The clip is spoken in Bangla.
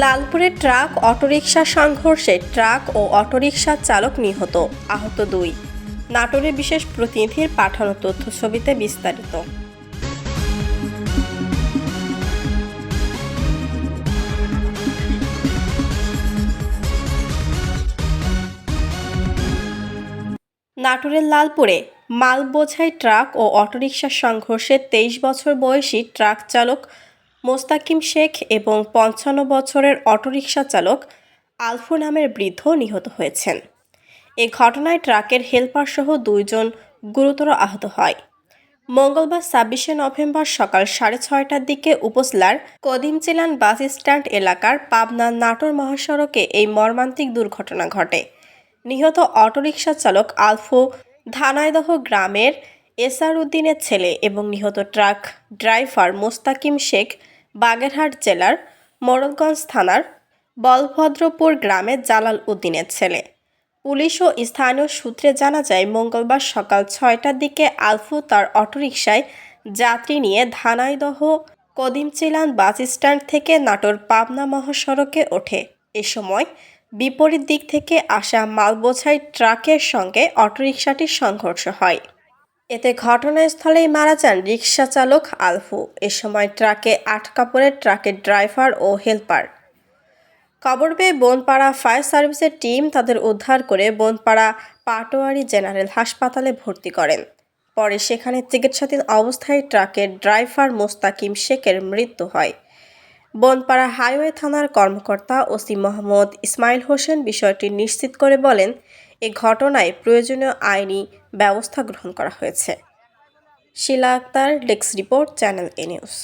লালপুরে ট্রাক, অটোরিকশা সংঘর্ষে ট্রাক ও অটোরিকশা চালক নিহত, আহত দুই। নাটোরের বিশেষ প্রতিনিধির পাঠানো তথ্য ছবিতে বিস্তারিত। নাটোরের লালপুরে মাল বোঝাই ট্রাক ও অটোরিকশার সংঘর্ষে তেইশ বছর বয়সী ট্রাক চালক মোস্তাকিম শেখ এবং পঞ্চান্ন বছরের অটোরিকশা চালক আলফু নামের বৃদ্ধ নিহত হয়েছেন। এ ঘটনায় ট্রাকের হেলপার সহ দুইজন গুরুতর আহত হয়। মঙ্গলবার ছাব্বিশে নভেম্বর সকাল সাড়ে ছয়টার দিকে উপজেলার কদিমচিলান বাস স্ট্যান্ড এলাকার পাবনা নাটোর মহাসড়কে এই মর্মান্তিক দুর্ঘটনা ঘটে। নিহত অটোরিকশা চালক আলফো ধানাইদহ গ্রামের এসার উদ্দিনের ছেলে এবং নিহত ট্রাক ড্রাইভার মোস্তাকিম শেখ বাগেরহাট জেলার মোড়লগঞ্জ থানার বলভদ্রপুর গ্রামের জালাল উদ্দিনের ছেলে। পুলিশ ও স্থানীয় সূত্রে জানা যায়, মঙ্গলবার সকাল ছয়টার দিকে আলফু তার অটোরিকশায় যাত্রী নিয়ে ধানাইদহ কদিমচিলান বাস স্ট্যান্ড থেকে নাটোর পাবনা মহাসড়কে ওঠে। এ সময় বিপরীত দিক থেকে আসা মালবোঝাই ট্রাকের সঙ্গে অটোরিকশাটির সংঘর্ষ হয়। এতে ঘটনাস্থলেই মারা যান রিকশা চালক আলফু এ সময় ট্রাকে আটকা পড়ে ট্রাকের ড্রাইভার ও হেলপার। খবর পেয়ে বনপাড়া ফায়ার সার্ভিসের টিম তাদের উদ্ধার করে বনপাড়া পাটোয়ারি জেনারেল হাসপাতালে ভর্তি করেন। পরে সেখানে চিকিৎসাধীন অবস্থায় ট্রাকের ড্রাইভার মোস্তাকিম শেখের মৃত্যু হয়। বনপাড়া হাইওয়ে থানার কর্মকর্তা ওসি মোহাম্মদ ইসমাইল হোসেন বিষয়টি নিশ্চিত করে বলেন এ ঘটনায় প্রয়োজনীয় আইনি ব্যবস্থা গ্রহণ করা হয়েছে। Shila Akter, desk report, channel A news.